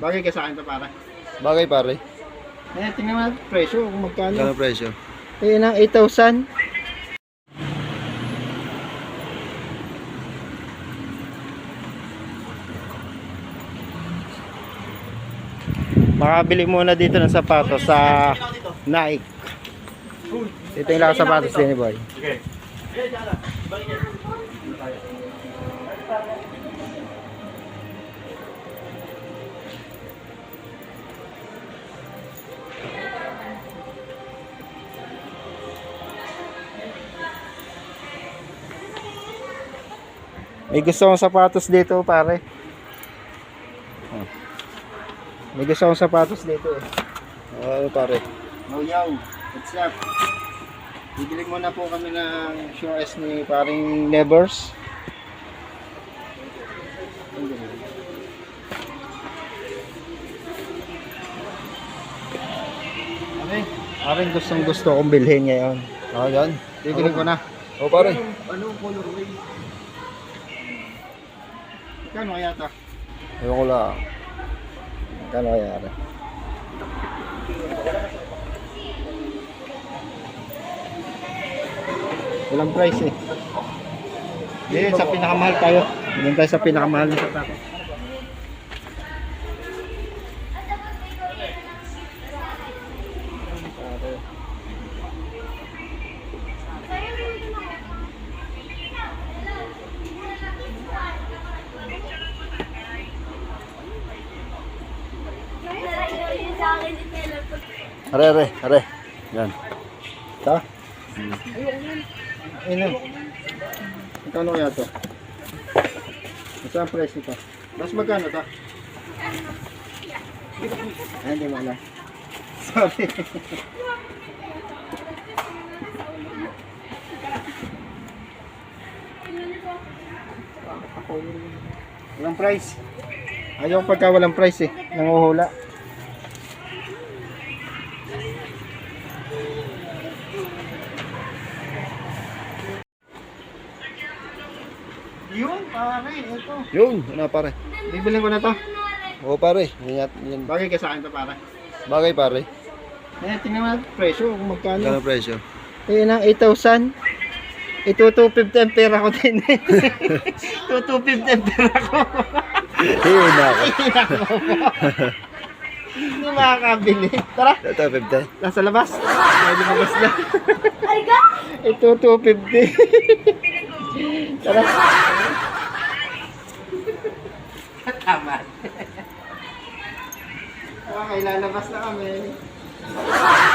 Bagay ka sa akin to para. Bagay pare. Eh, tingnan mo presyo kung magkano. Kano presyo? Eh, ng 8,000. Makabili muna dito ng sapatos sa Nike. Dito yung lang sapatos din ni boy. May gusto akong sapatos dito, pare. Oh. May gusto akong sapatos dito eh. Ano pare? Oh, yo. What's up? Bibili muna po kami ng Show S ni paring Nevers. Ano eh? Paring gustong gusto kong bilhin ngayon. Ah, yan. Bibili ko na. O pare. Anong colorway? Kano kaya ito? Ewan ko lang. Kano kaya ito? Walang price eh. Hindi, sa pinakamahal tayo. Doon tayo sa pinakamahal na sapatos. Are, are, are. Yan. Ito? Ayun. Magkano kaya? Ito ang price nito. Mas magkano ito? Ay, hindi mo alam. Sorry. Walang price. Ayaw pagka walang price eh. Nanguhula. Yun, pare. Ito. Yun, ano pare? Bibilin ko na to. O pare. Yan, yan. Bagay ka sa akin to, pare. Bagay pare. Eh, tingnan mo natin presyo kung magkano. Kano presyo? Eh, ng 8,000. Ito 250 ang pera ko din. Ito 250 ang pera ko. Yun na ako. Hindi makakabili. Tara, Ito, 50. nasa labas. Ay, lumabas na. Ito 250. Tara. Tama. Okay, lalabas na kami.